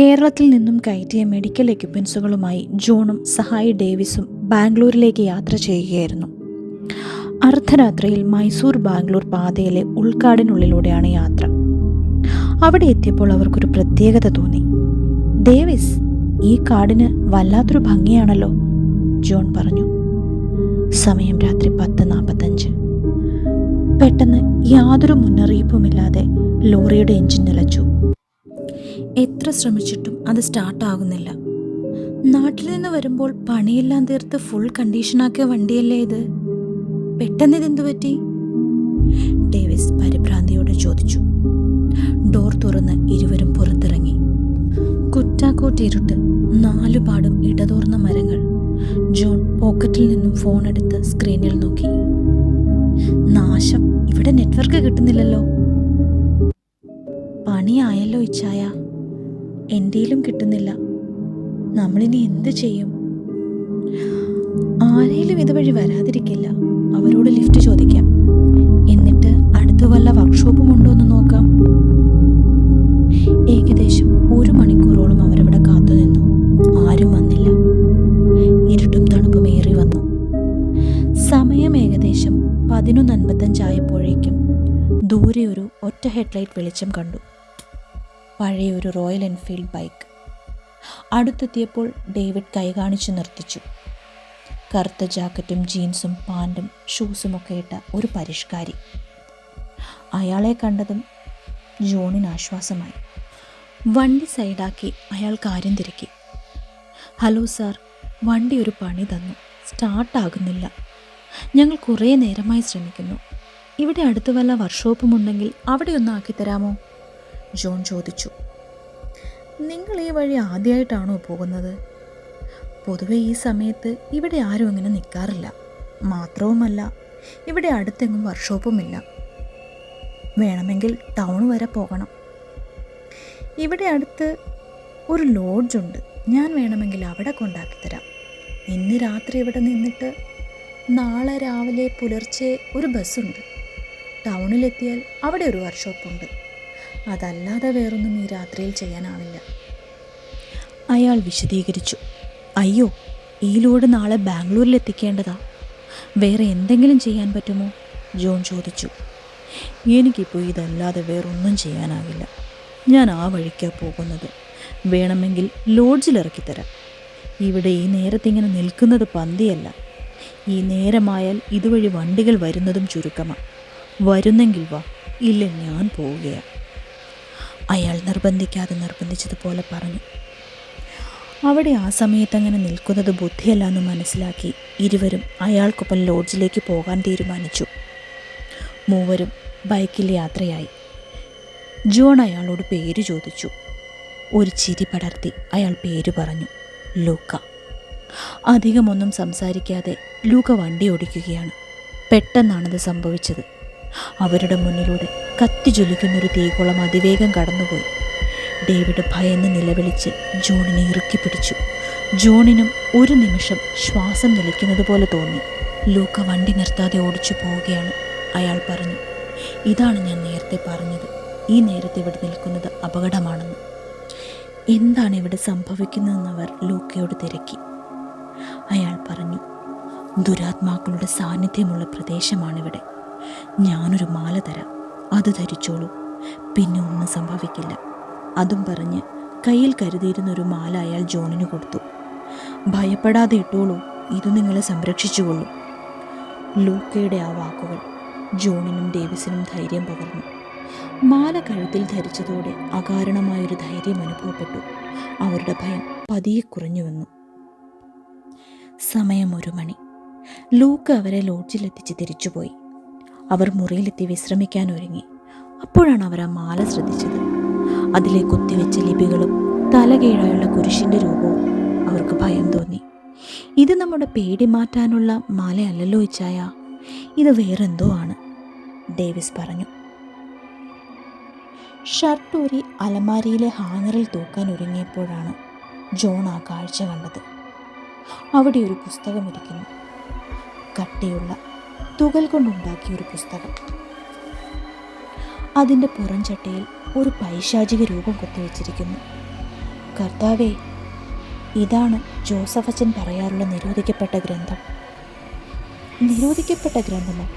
കേരളത്തിൽ നിന്നും കയറ്റിയ മെഡിക്കൽ എക്യുപ്മെൻസുകളുമായി ജോണും സഹായി ഡേവിസും ബാംഗ്ലൂരിലേക്ക് യാത്ര ചെയ്യുകയായിരുന്നു. അർദ്ധരാത്രിയിൽ മൈസൂർ ബാംഗ്ലൂർ പാതയിലെ ഉൾക്കാടിനുള്ളിലൂടെയാണ് യാത്ര. അവിടെ എത്തിയപ്പോൾ അവർക്കൊരു പ്രത്യേകത തോന്നി. ഡേവിസ് ഈ കാടിന് വല്ലാത്തൊരു ഭംഗിയാണല്ലോ ജോൺ പറഞ്ഞു. സമയം രാത്രി പത്ത് നാൽപ്പത്തഞ്ച് പെട്ടെന്ന് യാതൊരു മുന്നറിയിപ്പുമില്ലാതെ ലോറിയുടെ എഞ്ചിൻ നിലച്ചു. എത്ര ശ്രമിച്ചിട്ടും അത് സ്റ്റാർട്ടാകുന്നില്ല. നാട്ടിൽ നിന്ന് വരുമ്പോൾ പണിയെല്ലാം തീർത്ത് ഫുൾ കണ്ടീഷനാക്കിയ വണ്ടിയല്ലേ ഇത്? പെട്ടെന്ന് ഇതെന്തു പറ്റി? ഡേവിസ് പരിഭ്രാന്തിയോടെ ചോദിച്ചു. ഡോർ തുറന്ന് ഇരുവരും പുറത്തിറങ്ങി. കുറ്റാക്കോട്ടിരുട്ട് നാലുപാടും ഇടതോർന്ന മരങ്ങൾ. ജോൺ പോക്കറ്റിൽ നിന്നും ഫോൺ എടുത്ത് സ്ക്രീനിൽ നോക്കി. നാശം ഇവിടെ നെറ്റ്വർക്ക് കിട്ടുന്നില്ലല്ലോ. പണിയായല്ലോ ഇച്ചായ. എന്റെയിലും കിട്ടുന്നില്ല. നമ്മളിനി എന്ത് ചെയ്യും? ആരെയും ഇതുവഴി വരാതിരിക്കില്ല. അവരോട് ലിഫ്റ്റ് ചോദിക്കാം. എന്നിട്ട് അടുത്ത വല്ല വർക്ക്ഷോപ്പും ഉണ്ടോ എന്ന് നോക്കാം. ഏകദേശം ഒരു മണിക്കൂറോളം അവരവിടെ കാത്തുനിന്നു ആരും വന്നില്ല. ഇരുട്ടും തണുപ്പും ഏറി വന്നു. സമയം ഏകദേശം പതിനൊന്ന് അൻപത്തഞ്ചായപ്പോഴേക്കും ദൂരെ ഒരു ഒറ്റ ഹെഡ്ലൈറ്റ് വെളിച്ചം കണ്ടു. പഴയ ഒരു റോയൽ എൻഫീൽഡ് ബൈക്ക്. അടുത്തെത്തിയപ്പോൾ ഡേവിഡ് കൈ കാണിച്ചു നിർത്തിച്ചു. കറുത്ത ജാക്കറ്റും ജീൻസും പാന്റും ഷൂസും ഒക്കെ ഇട്ട ഒരു പരിഷ്കാരി. അയാളെ കണ്ടതും ജോണിന് ആശ്വാസമായി. വണ്ടി സൈഡാക്കി അയാൾ കാര്യം തിരക്കി. ഹലോ സാർ വണ്ടി ഒരു പണി തന്നു. സ്റ്റാർട്ടാകുന്നില്ല ഞങ്ങൾ കുറേ നേരമായി ശ്രമിക്കുന്നു. ഇവിടെ അടുത്ത് വല്ല വർക്ക്ഷോപ്പും ഉണ്ടെങ്കിൽ അവിടെ ഒന്ന് ആക്കിത്തരാമോ? ജോൺ ചോദിച്ചു. നിങ്ങൾ ഈ വഴി ആദ്യമായിട്ടാണോ പോകുന്നത്? പൊതുവെ ഈ സമയത്ത് ഇവിടെ ആരും അങ്ങനെ നിൽക്കാറില്ല. മാത്രവുമല്ല ഇവിടെ അടുത്തെങ്ങും വർക്ക്ഷോപ്പുമില്ല. വേണമെങ്കിൽ ടൗൺ വരെ പോകണം. ഇവിടെ അടുത്ത് ഒരു ലോഡ്ജുണ്ട് ഞാൻ വേണമെങ്കിൽ അവിടെ കൊണ്ടാക്കി തരാം. ഇന്ന് രാത്രി ഇവിടെ നിന്നിട്ട് നാളെ രാവിലെ പുലർച്ചെ ഒരു ബസ്സുണ്ട്. ടൗണിലെത്തിയാൽ അവിടെ ഒരു വർക്ക്ഷോപ്പുണ്ട്. അതല്ലാതെ വേറൊന്നും ഈ രാത്രിയിൽ ചെയ്യാനാവില്ല. അയാൾ വിശദീകരിച്ചു. അയ്യോ ഈ ലോഡ് നാളെ ബാംഗ്ലൂരിൽ എത്തിക്കേണ്ടതാ. വേറെ എന്തെങ്കിലും ചെയ്യാൻ പറ്റുമോ? ജോൺ ചോദിച്ചു. എനിക്കിപ്പോൾ ഇതല്ലാതെ വേറൊന്നും ചെയ്യാനാവില്ല. ഞാൻ ആ വഴിക്കാണ് പോകുന്നത്. വേണമെങ്കിൽ ലോഡ്ജിൽ ഇറക്കിത്തരാം. ഇവിടെ ഈ നേരത്തിങ്ങനെ നിൽക്കുന്നത് പന്തിയല്ല. ഈ നേരമായാൽ ഇതുവഴി വണ്ടികൾ വരുന്നതും ചുരുക്കമാണ് വരുന്നെങ്കിൽ വാ ഇല്ല ഞാൻ പോവുകയാണ് അയാൾ നിർബന്ധിക്കാതെ നിർബന്ധിച്ചതുപോലെ പറഞ്ഞു. അവിടെ ആ സമയത്ത് അങ്ങനെ നിൽക്കുന്നത് ബുദ്ധിയല്ല എന്ന് മനസ്സിലാക്കി ഇരുവരും അയാൾക്കൊപ്പം ലോഡ്ജിലേക്ക് പോകാൻ തീരുമാനിച്ചു. മൂവരും ബൈക്കിൽ യാത്രയായി. ജോൺ അയാളോട് പേര് ചോദിച്ചു. ഒരു ചിരി പടർത്തി അയാൾ പേര് പറഞ്ഞു ലൂക്ക. അധികമൊന്നും സംസാരിക്കാതെ ലൂക്ക വണ്ടി ഓടിക്കുകയാണ്. പെട്ടെന്നാണത് സംഭവിച്ചത്. അവരുടെ മുന്നിലൂടെ കത്തി ജ്വലിക്കുന്നൊരു തീകുളം അതിവേഗം കടന്നുപോയി. ഡേവിഡ് ഭയന്ന് നിലവിളിച്ച് ജോണിനെ ഇറുക്കി പിടിച്ചു. ജോണിനും ഒരു നിമിഷം ശ്വാസം നിലയ്ക്കുന്നത് പോലെ തോന്നി. ലൂക്ക വണ്ടി നിർത്താതെ ഓടിച്ചു പോവുകയാണ്. അയാൾ പറഞ്ഞു ഇതാണ് ഞാൻ നേരത്തെ പറഞ്ഞത്. ഈ നേരത്തെ ഇവിടെ നിൽക്കുന്നത് അപകടമാണെന്ന്. എന്താണ് ഇവിടെ സംഭവിക്കുന്നതെന്ന് അവർ ലൂക്കയോട് തിരക്കി. അയാൾ പറഞ്ഞു ദുരാത്മാക്കളുടെ സാന്നിധ്യമുള്ള പ്രദേശമാണിവിടെ. ഞാനൊരു മാല തരാം. അത് ധരിച്ചോളൂ. പിന്നെ ഒന്നും സംഭവിക്കില്ല. അതും പറഞ്ഞ് കയ്യിൽ കരുതിയിരുന്ന ഒരു മാല അയാൾ ജോണിന് കൊടുത്തു. ഭയപ്പെടാതെ ഇട്ടോളൂ. ഇത് നിങ്ങളെ സംരക്ഷിച്ചുകൊള്ളും. ലൂക്കയുടെ ആ വാക്കുകൾ ജോണിനും ഡേവിസിനും ധൈര്യം പകർന്നു. മാല കഴുത്തിൽ ധരിച്ചതോടെ അകാരണമായൊരു ധൈര്യം അനുഭവപ്പെട്ടു. അവരുടെ ഭയം പതിയെ കുറഞ്ഞു വന്നു. സമയം ഒരു മണി. ലൂക്ക് അവരെ ലോഡ്ജിലെത്തിച്ച് തിരിച്ചുപോയി. അവർ മുറിയിലെത്തി വിശ്രമിക്കാൻ ഒരുങ്ങി. അപ്പോഴാണ് അവർ ആ മാല ശ്രദ്ധിച്ചത്. അതിലെ കുത്തിവെച്ച ലിപികളും തലകീഴായുള്ള കുരിശിന്റെ രൂപവും അവർക്ക് ഭയം തോന്നി. ഇത് നമ്മുടെ പേടി മാറ്റാനുള്ള മാലയല്ലല്ലോ ഇച്ചായ ഇത് വേറെന്തോ ആണ്. ഡേവിസ് പറഞ്ഞു. ഷർട്ട് ഊരി അലമാരിയിലെ ഹാങ്ങറിൽ തൂക്കാൻ ഒരുങ്ങിയപ്പോഴാണ് ജോൺ ആ കാഴ്ച കണ്ടത്. അവിടെ ഒരു പുസ്തകം ഇരിക്കുന്നു. കട്ടിയുള്ള തുകൽ കൊണ്ടുണ്ടാക്കിയ ഒരു പുസ്തകം. അതിന്റെ പുറംചട്ടയിൽ ഒരു പൈശാചിക രൂപം കൊത്തിവെച്ചിരിക്കുന്നു. കർത്താവേ ഇതാണ് ജോസഫ് അച്ഛൻ പറയാറുള്ള നിരോധിക്കപ്പെട്ട ഗ്രന്ഥം. നിരോധിക്കപ്പെട്ട ഗ്രന്ഥമോ?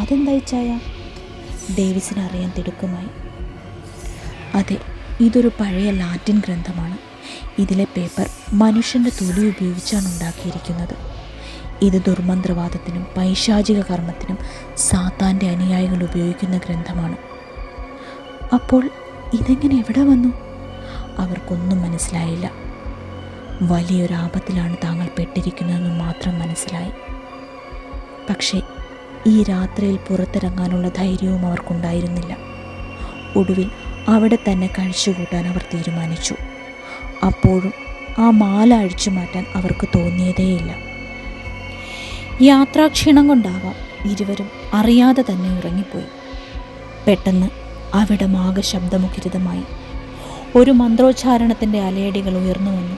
അതെന്തായിച്ചായ ഡേവിസിന് അറിയാൻ തിടുക്കമായി. അതെ ഇതൊരു പഴയ ലാറ്റിൻ ഗ്രന്ഥമാണ്. ഇതിലെ പേപ്പർ മനുഷ്യന്റെ തൊലി ഉപയോഗിച്ചാണ് ഉണ്ടാക്കിയിരിക്കുന്നത്. ഇത് ദുർമന്ത്രവാദത്തിനും പൈശാചിക കർമ്മത്തിനും സാത്താന്റെ അനുയായികൾ ഉപയോഗിക്കുന്ന ഗ്രന്ഥമാണ്. അപ്പോൾ ഇതെങ്ങനെ എവിടെ വന്നു? അവർക്കൊന്നും മനസ്സിലായില്ല. വലിയൊരു ആപത്തിലാണ് താങ്കൾ പെട്ടിരിക്കുന്നതെന്ന് മാത്രം മനസ്സിലായി. പക്ഷേ ഈ രാത്രിയിൽ പുറത്തിറങ്ങാനുള്ള ധൈര്യവും അവർക്കുണ്ടായിരുന്നില്ല. ഒടുവിൽ അവിടെ തന്നെ കഴിച്ചുകൂട്ടാൻ അവർ തീരുമാനിച്ചു. അപ്പോഴും ആ മാല അഴിച്ചു മാറ്റാൻ അവർക്ക് തോന്നിയതേയില്ല. യാത്രാക്ഷീണം കൊണ്ടാവാം ഇരുവരും അറിയാതെ തന്നെ ഉറങ്ങിപ്പോയി. പെട്ടെന്ന് അവിടമാകെ ശബ്ദമുഖരിതമായി ഒരു മന്ത്രോച്ചാരണത്തിന്റെ അലയടികൾ ഉയർന്നു വന്നു.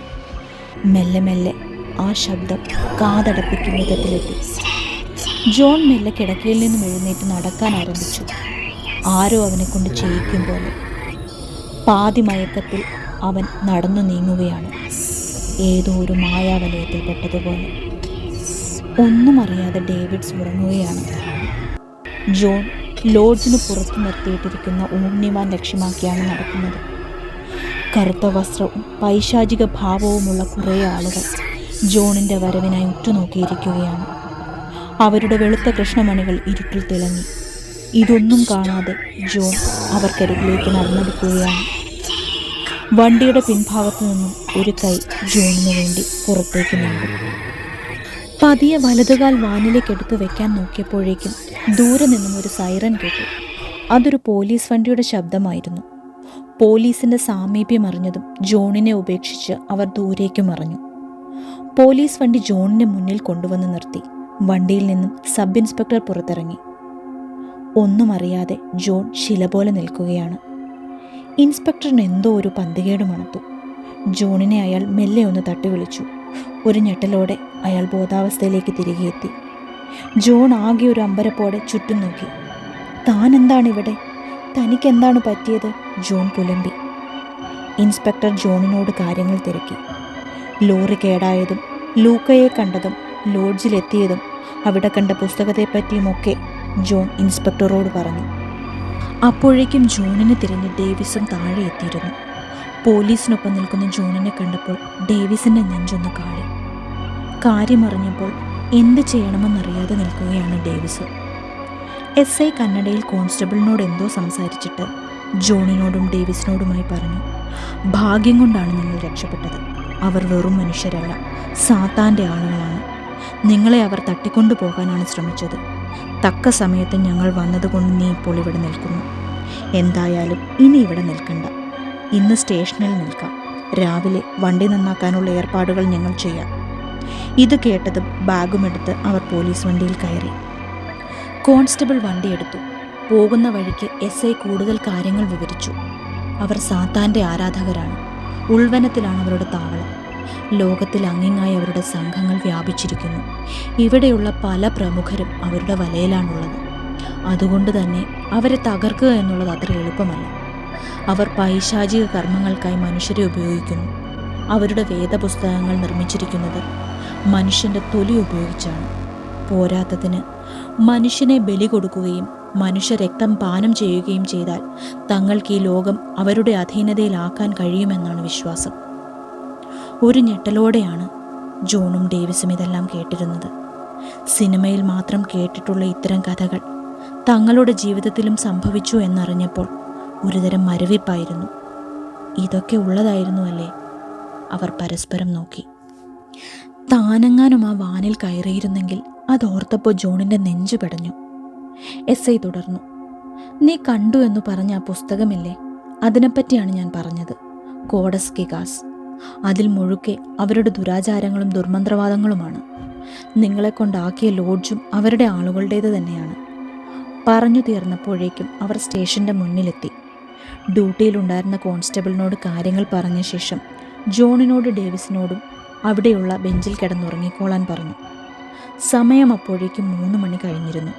മെല്ലെ മെല്ലെ ആ ശബ്ദം കാതടപ്പിക്കുന്ന വിധത്തിലെത്തി ജോൺ മെല്ലെ കിടക്കയിൽ നിന്നും എഴുന്നേറ്റ് നടക്കാൻ ആരംഭിച്ചു. ആരോ അവനെ കൊണ്ട് ചെയ്യിക്കും പോലെ. പാതി മയക്കത്തിൽ അവൻ നടന്നു നീങ്ങുകയാണ്. ഏതോ ഒരു മായാവലയത്തിൽ പെട്ടതുപോലെ. ഒന്നും അറിയാതെ ഡേവിഡ്സ് ഉറങ്ങുകയാണ്. ജോൺ ലോഡ്ജിന് പുറത്തു നിർത്തിയിട്ടിരിക്കുന്ന ഓമ്നിമാൻ ലക്ഷ്യമാക്കിയാണ് നടക്കുന്നത്. കറുത്ത വസ്ത്രവും പൈശാചിക ഭാവവുമുള്ള കുറേ ആളുകൾ ജോണിന്റെ വരവിനായി ഉറ്റുനോക്കിയിരിക്കുകയാണ്. അവരുടെ വെളുത്ത കൃഷ്ണമണികൾ ഇരുട്ടിൽ തിളങ്ങി. ഇതൊന്നും കാണാതെ ജോൺ അവർക്കരികിലേക്ക് നടന്നെടുക്കുകയാണ്. വണ്ടിയുടെ പിൻഭാഗത്തു നിന്നും ഒരു കൈ ജോണിന് വേണ്ടി പുറത്തേക്ക് നീണ്ടു പതിയെ വലതുകാൽ വാനിലേക്ക് എടുത്തു വെക്കാൻ നോക്കിയപ്പോഴേക്കും ദൂരെ നിന്നും ഒരു സൈറൻ കേട്ടു. അതൊരു പോലീസ് വണ്ടിയുടെ ശബ്ദമായിരുന്നു. പോലീസിന്റെ സാമീപ്യം അറിഞ്ഞതും ജോണിനെ ഉപേക്ഷിച്ച് അവർ ദൂരേക്ക് മറിഞ്ഞു. പോലീസ് വണ്ടി ജോണിന്റെ മുന്നിൽ കൊണ്ടുവന്ന് നിർത്തി. വണ്ടിയിൽ നിന്നും സബ് ഇൻസ്പെക്ടർ പുറത്തിറങ്ങി. ഒന്നും അറിയാതെ ജോൺ ശില പോലെ നിൽക്കുകയാണ്. ഇൻസ്പെക്ടറിന് എന്തോ ഒരു പന്തികേട് മണത്തു. ജോണിനെ അയാൾ മെല്ലെ ഒന്ന് തട്ടി വിളിച്ചു. ഒരു ഞെട്ടലോടെ അയാൾ ബോധാവസ്ഥയിലേക്ക് തിരികെ എത്തി ജോൺ ആകെ ഒരു അമ്പരപ്പോടെ ചുറ്റും നോക്കി. താൻ എന്താണ് ഇവിടെ തനിക്കെന്താണ് പറ്റിയത്? ജോൺ പുലമ്പി. ഇൻസ്പെക്ടർ ജോണിനോട് കാര്യങ്ങൾ തിരക്കി. ലോറി കേടായതും ലൂക്കയെ കണ്ടതും ലോഡ്ജിലെത്തിയതും അവിടെ കണ്ട പുസ്തകത്തെപ്പറ്റിയുമൊക്കെ ജോൺ ഇൻസ്പെക്ടറോട് പറഞ്ഞു. അപ്പോഴേക്കും ജോണിനെ തിരഞ്ഞ് ഡേവിസും താഴെ എത്തിയിരുന്നു. പോലീസിനൊപ്പം നിൽക്കുന്ന ജോണിനെ കണ്ടപ്പോൾ ഡേവിസിന്റെ നെഞ്ചൊന്ന് കാളി. കാര്യമറിഞ്ഞപ്പോൾ എന്ത് ചെയ്യണമെന്നറിയാതെ നിൽക്കുകയാണ് ഡേവിസ്. എസ് ഐ കന്നഡയിൽ കോൺസ്റ്റബിളിനോട് എന്തോ സംസാരിച്ചിട്ട് ജോണിനോടും ഡേവിസിനോടുമായി പറഞ്ഞു ഭാഗ്യം കൊണ്ടാണ് നിങ്ങൾ രക്ഷപ്പെട്ടത്. അവർ വെറും മനുഷ്യരല്ല സാത്താന്റെ ആളുകളാണ്. നിങ്ങളെ അവർ തട്ടിക്കൊണ്ടു പോകാനാണ് ശ്രമിച്ചത്. തക്ക സമയത്ത് ഞങ്ങൾ വന്നതുകൊണ്ട് നീ ഇപ്പോൾ ഇവിടെ നിൽക്കുന്നു. എന്തായാലും ഇനി ഇവിടെ നിൽക്കണ്ട. ഇന്ന് സ്റ്റേഷനിൽ നിൽക്കാം. രാവിലെ വണ്ടി നന്നാക്കാനുള്ള ഏർപ്പാടുകൾ ഞങ്ങൾ ചെയ്യാം. ഇത് കേട്ടതും ബാഗുമെടുത്ത് അവർ പോലീസ് വണ്ടിയിൽ കയറി. കോൺസ്റ്റബിൾ വണ്ടിയെടുത്തു പോകുന്ന വഴിക്ക് എസ് ഐ കൂടുതൽ കാര്യങ്ങൾ വിവരിച്ചു. അവർ സാത്താന്റെ ആരാധകരാണ്. ഉൾവനത്തിലാണ് അവരുടെ താവളം. ലോകത്തിൽ അങ്ങിങ്ങായി അവരുടെ സംഘങ്ങൾ വ്യാപിച്ചിരിക്കുന്നു. ഇവിടെയുള്ള പല പ്രമുഖരും അവരുടെ വലയിലാണുള്ളത്. അതുകൊണ്ട് തന്നെ അവരെ തകർക്കുക എന്നുള്ളത് അത്ര എളുപ്പമല്ല. അവർ പൈശാചിക കർമ്മങ്ങൾക്കായി മനുഷ്യരെ ഉപയോഗിക്കുന്നു. അവരുടെ വേദപുസ്തകങ്ങൾ നിർമ്മിച്ചിരിക്കുന്നത് മനുഷ്യന്റെ തൊലി ഉപയോഗിച്ചാണ്. പോരാത്തതിന് മനുഷ്യനെ ബലി കൊടുക്കുകയും മനുഷ്യ രക്തം പാനം ചെയ്യുകയും ചെയ്താൽ തങ്ങൾക്ക് ഈ ലോകം അവരുടെ അധീനതയിലാക്കാൻ കഴിയുമെന്നാണ് വിശ്വാസം. ഒരു ഞെട്ടലോടെയാണ് ജോണും ഡേവിസും ഇതെല്ലാം കേട്ടിരുന്നത്. സിനിമയിൽ മാത്രം കേട്ടിട്ടുള്ള ഇത്തരം കഥകൾ തങ്ങളുടെ ജീവിതത്തിലും സംഭവിച്ചു എന്നറിഞ്ഞപ്പോൾ ഒരുതരം മരവിപ്പായിരുന്നു. ഇതൊക്കെ ഉള്ളതായിരുന്നു അല്ലേ? അവർ പരസ്പരം നോക്കി. താനെങ്ങാനും ആ വാനിൽ കയറിയിരുന്നെങ്കിൽ അതോർത്തപ്പോൾ ജോണിന്റെ നെഞ്ചു പെടഞ്ഞു. എസ് ഐ തുടർന്നു. നീ കണ്ടു എന്ന് പറഞ്ഞ ആ പുസ്തകമില്ലേ? അതിനെപ്പറ്റിയാണ് ഞാൻ പറഞ്ഞത്. കോഡസ് കിഗാസ് അതിൽ മുഴുക്കെ അവരുടെ ദുരാചാരങ്ങളും ദുർമന്ത്രവാദങ്ങളുമാണ്. നിങ്ങളെ കൊണ്ടാക്കിയ ലോഡ്ജും അവരുടെ ആളുകളുടേത് തന്നെയാണ്. പറഞ്ഞു തീർന്നപ്പോഴേക്കും അവർ സ്റ്റേഷന്റെ മുന്നിലെത്തി. ഡ്യൂട്ടിയിലുണ്ടായിരുന്ന കോൺസ്റ്റബിളിനോട് കാര്യങ്ങൾ പറഞ്ഞ ശേഷം ജോണിനോട് ഡേവിസിനോടും അവിടെയുള്ള ബെഞ്ചിൽ കിടന്നുറങ്ങിക്കോളാൻ പറഞ്ഞു. സമയം അപ്പോഴേക്കും മൂന്ന് മണി കഴിഞ്ഞിരുന്നു.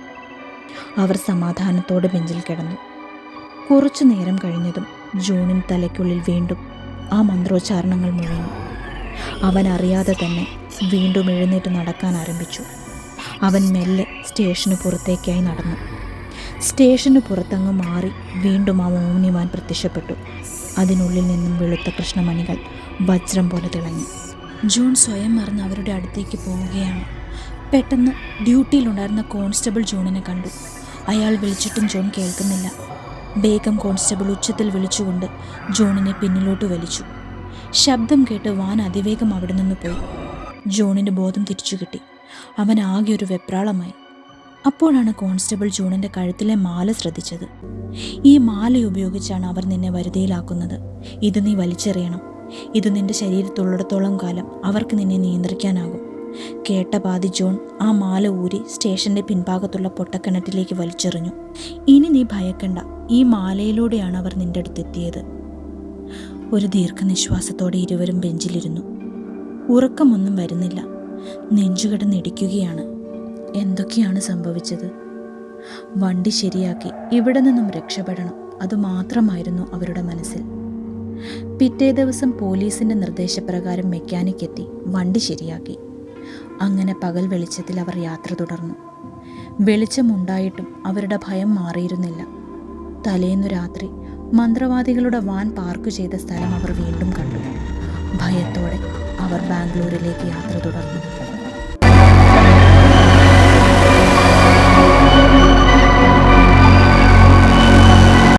അവർ സമാധാനത്തോടെ ബെഞ്ചിൽ കിടന്നു. കുറച്ചു നേരം കഴിഞ്ഞതും ജോണിൻ തലയ്ക്കുള്ളിൽ വീണ്ടും ആ മന്ത്രോച്ചാരണങ്ങൾ മുഴങ്ങി. അവൻ അറിയാതെ തന്നെ വീണ്ടും എഴുന്നേറ്റ് നടക്കാൻ ആരംഭിച്ചു. അവൻ മെല്ലെ സ്റ്റേഷന് പുറത്തേക്കായി നടന്നു. സ്റ്റേഷന് പുറത്തങ്ങ് മാറി വീണ്ടും ആ മോഹിനിമാൻ പ്രത്യക്ഷപ്പെട്ടു. അതിനുള്ളിൽ നിന്നും വെളുത്ത കൃഷ്ണമണികൾ വജ്രം പോലെ തിളങ്ങി. ജോൺ സ്വയം മറന്ന് അവരുടെ അടുത്തേക്ക് പോവുകയാണ്. പെട്ടെന്ന് ഡ്യൂട്ടിയിലുണ്ടായിരുന്ന കോൺസ്റ്റബിൾ ജോണിനെ കണ്ടു. അയാൾ വിളിച്ചിട്ടും ജോൺ കേൾക്കുന്നില്ല. ബേഗം കോൺസ്റ്റബിൾ ഉച്ചത്തിൽ വിളിച്ചുകൊണ്ട് ജോണിനെ പിന്നിലോട്ട് വലിച്ചു. ശബ്ദം കേട്ട് വാൻ അതിവേഗം അവിടെ നിന്ന് പോയി. ജോണിന്റെ ബോധം തിരിച്ചു കിട്ടി. അവൻ ആകെ ഒരു വെപ്രാളമായി. അപ്പോഴാണ് കോൺസ്റ്റബിൾ ജോണിന്റെ കഴുത്തിലെ മാല ശ്രദ്ധിച്ചത്. ഈ മാല ഉപയോഗിച്ചാണ് അവർ നിന്നെ വരുതിയിലാക്കുന്നത്. ഇത് നീ വലിച്ചെറിയണം. ഇത് നിന്റെ ശരീരത്തുള്ളിടത്തോളം കാലം അവർക്ക് നിന്നെ നിയന്ത്രിക്കാനാകും. കേട്ട പാതി ജോൺ ആ മാല ഊരി സ്റ്റേഷന്റെ പിൻഭാഗത്തുള്ള പൊട്ടക്കിണറ്റിലേക്ക് വലിച്ചെറിഞ്ഞു. ഇനി നീ ഭയക്കണ്ട ഈ മാലയിലൂടെയാണ് അവർ നിന്റെ അടുത്തെത്തിയത്. ഒരു ദീർഘനിശ്വാസത്തോടെ ഇരുവരും ബെഞ്ചിലിരുന്നു. ഉറക്കമൊന്നും വരുന്നില്ല. നെഞ്ചുകിടന്നിടിക്കുകയാണ്. എന്തൊക്കെയാണ് സംഭവിച്ചത്? വണ്ടി ശരിയാക്കി ഇവിടെ നിന്നും രക്ഷപ്പെടണം അതുമാത്രമായിരുന്നു അവരുടെ മനസ്സിൽ. പിറ്റേ ദിവസം പോലീസിന്റെ നിർദ്ദേശപ്രകാരം മെക്കാനിക് എത്തി. വണ്ടി ശരിയാക്കി. അങ്ങനെ പകൽ വെളിച്ചത്തിൽ അവർ യാത്ര തുടർന്നു. വെളിച്ചമുണ്ടായിട്ടും അവരുടെ ഭയം മാറിയിരുന്നില്ല. തലേന്നു രാത്രി മന്ത്രവാദികളുടെ വാൻ പാർക്ക് ചെയ്ത സ്ഥലം അവർ വീണ്ടും കണ്ടു. ഭയത്തോടെ അവർ ബാംഗ്ലൂരിലേക്ക് യാത്ര തുടർന്നു.